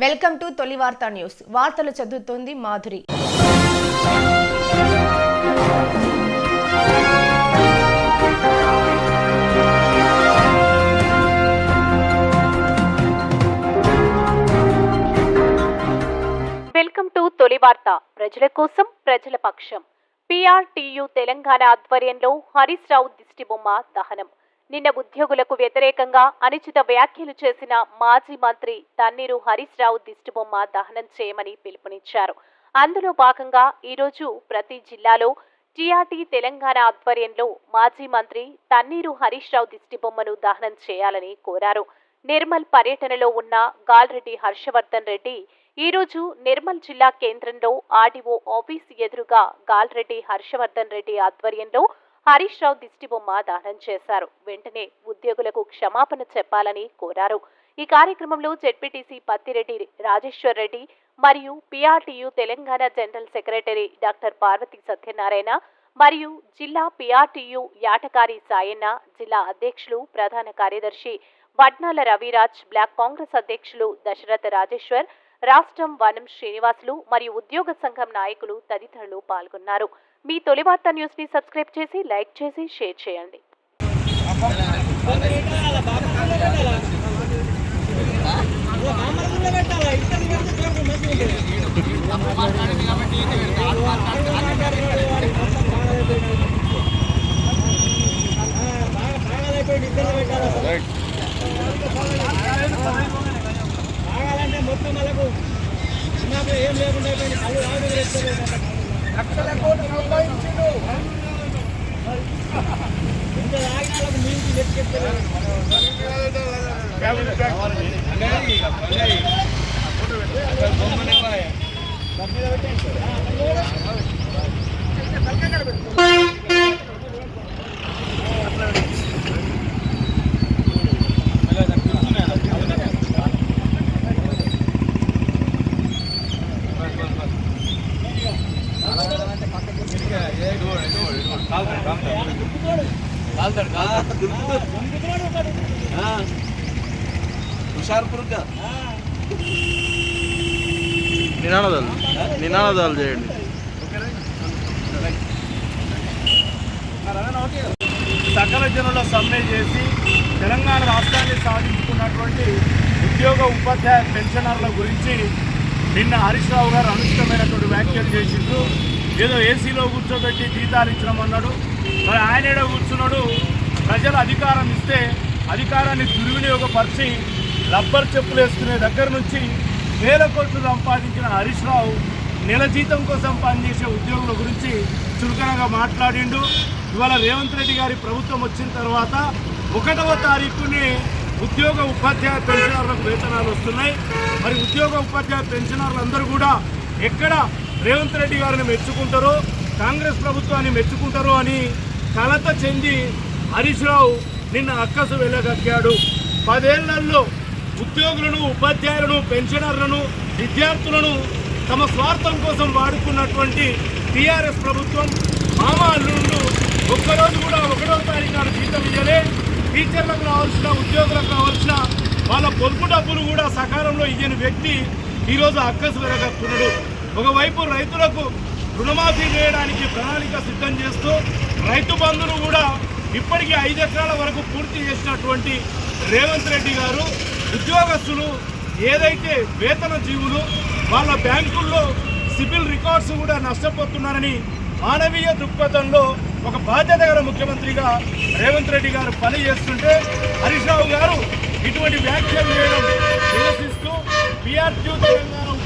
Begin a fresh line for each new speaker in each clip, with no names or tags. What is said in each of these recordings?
Welcome to తొలి వార్తా news. వార్తలు చదువుతోంది మాధురి.
వెల్కమ్ టు తొలి వార్త. ప్రజల కోసం ప్రజల పక్షం. పిఆర్టీయు తెలంగాణ ఆధ్వర్యంలో హరీష్ రావు దిష్టిబొమ్మ దహనం. నిన్న ఉద్యోగులకు వ్యతిరేకంగా అనుచిత వ్యాఖ్యలు చేసిన మాజీ మంత్రి తన్నీరు హరీష్ రావు దిష్టిబొమ్మ దహనం చేయమని పిలుపునిచ్చారు. అందులో భాగంగా ఈరోజు ప్రతి జిల్లాలో టీఆర్టీ తెలంగాణ ఆధ్వర్యంలో మాజీ మంత్రి తన్నీరు హరీష్ రావు దిష్టిబొమ్మను దహనం చేయాలని కోరారు. నిర్మల్ పర్యటనలో ఉన్న గాల్రెడ్డి హర్షవర్ధన్ రెడ్డి ఈ రోజు నిర్మల్ జిల్లా కేంద్రంలో ఆర్డీఓ ఆఫీస్ ఎదురుగా గాల్రెడ్డి హర్షవర్ధన్ రెడ్డి ఆధ్వర్యంలో హరీష్ రావు దిష్టిబొమ్మ దహనం చేశారు. వెంటనే ఉద్యోగులకు క్షమాపణ చెప్పాలని కోరారు. ఈ కార్యక్రమంలో జెడ్పీటీసీ పత్తిరెడ్డి రాజేశ్వర్ రెడ్డి మరియు PRTU Telangana general secretary doctor Parvathi Satyanarayana మరియు జిల్లా పిఆర్టీయు యాటకారి సాయన్న జిల్లా అధ్యక్షులు ప్రధాన కార్యదర్శి వడ్నాల రవిరాజ్ బ్లాక్ కాంగ్రెస్ అధ్యక్షులు దశరథ రాజేశ్వర్ రాష్ట్రం వనం శ్రీనివాసులు మరియు ఉద్యోగ సంఘం నాయకులు తదితరులు పాల్గొన్నారు. మీ తొలి వార్త న్యూస్ని సబ్స్క్రైబ్ చేసి లైక్ చేసి షేర్ చేయండి.
మొత్తం వాళ్ళకు చిన్నప్పుడు ఏం లేకుండా కళ్ళు రాదు లక్షల కోట్లు సంపాదించిండు ఇంత
హుషార్పుర్గా.
నినాదాలు. నినాదాలు చేయండి.
సకల జనుల సమ్మె చేసి తెలంగాణ రాష్ట్రాన్ని సాధించుకున్నటువంటి ఉద్యోగ ఉపాధ్యాయ పెన్షనర్ల గురించి నిన్న హరీష్ రావు గారు అనుచితమైనటువంటి వ్యాఖ్యలు చేసిండ్రు. ఏదో ఏసీలో కూర్చోబెట్టి జీతాలు ఇచ్చినామన్నాడు. మరి ఆయన ఏడో కూర్చున్నాడు. ప్రజలు అధికారం ఇస్తే అధికారాన్ని దుర్వినియోగపరిచి రబ్బర్ చెప్పులు వేసుకునే దగ్గర నుంచి వేల కోట్లు సంపాదించిన హరీష్ రావు నెల జీతం కోసం పనిచేసే ఉద్యోగుల గురించి చురుకనగా మాట్లాడిండు. ఇవాళ రేవంత్ రెడ్డి గారి ప్రభుత్వం వచ్చిన తర్వాత ఒకటవ తారీఖుని ఉద్యోగ ఉపాధ్యాయ పెన్షనర్లకు వేతనాలు వస్తున్నాయి. మరి ఉద్యోగ ఉపాధ్యాయ పెన్షనర్లు అందరూ కూడా ఎక్కడ రేవంత్ రెడ్డి గారిని మెచ్చుకుంటారో కాంగ్రెస్ ప్రభుత్వాన్ని మెచ్చుకుంటారో అని కలత చెంది హరీష్ రావు నిన్న అక్కసు వెళ్ళగక్కాడు పదేళ్ళలో ఉద్యోగులను ఉపాధ్యాయులను పెన్షనర్లను విద్యార్థులను తమ స్వార్థం కోసం వాడుకున్నటువంటి టీఆర్ఎస్ ప్రభుత్వం మామ అల్లుళ్ళు ఒక్కరోజు కూడా ఒకటో తారీఖు నాడు జీతం ఇయ్యలే. టీచర్లకు రావాల్సిన ఉద్యోగులకు రావాల్సిన వాళ్ళ పొదుపు డబ్బులు కూడా సకాలంలో ఇయ్యని వ్యక్తి ఈరోజు అక్కసు వెరగక్కున్నాడు ఒకవైపు రైతులకు రుణమాఫీ చేయడానికి ప్రణాళిక సిద్ధం చేస్తూ రైతు బంధును కూడా ఇప్పటికీ ఐదు ఎకరాల వరకు పూర్తి చేసినటువంటి రేవంత్ రెడ్డి గారు ఉద్యోగస్తులు ఏదైతే వేతన జీవులు వాళ్ళ బ్యాంకుల్లో సిబిల్ రికార్డ్స్ కూడా నష్టపోతున్నారని మానవీయ దృక్పథంలో ఒక బాధ్యత గల ముఖ్యమంత్రిగా రేవంత్ రెడ్డి గారు పని చేస్తుంటే హరీష్ రావు గారు ఇటువంటి వ్యాఖ్యలు చేయడం నిరసిస్తూ పిఆర్టీ తెలంగాణ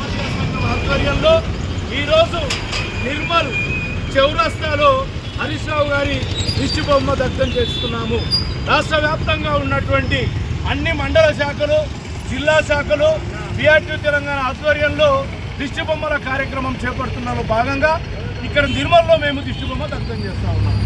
ఆధ్వర్యంలో ఈరోజు నిర్మల్ చౌరస్తాలో హరీష్ రావు గారి దిష్టి బొమ్మ దగ్ధం చేస్తున్నాము. రాష్ట్ర వ్యాప్తంగా ఉన్నటువంటి అన్ని మండల శాఖలు జిల్లా శాఖలు పిఆర్టీ తెలంగాణ ఆధ్వర్యంలో దిష్టి బొమ్మల కార్యక్రమం చేపడుతున్నాము భాగంగా ఇక్కడ నిర్మల్లో మేము దిష్టి బొమ్మ దగ్ధం చేస్తా ఉన్నాము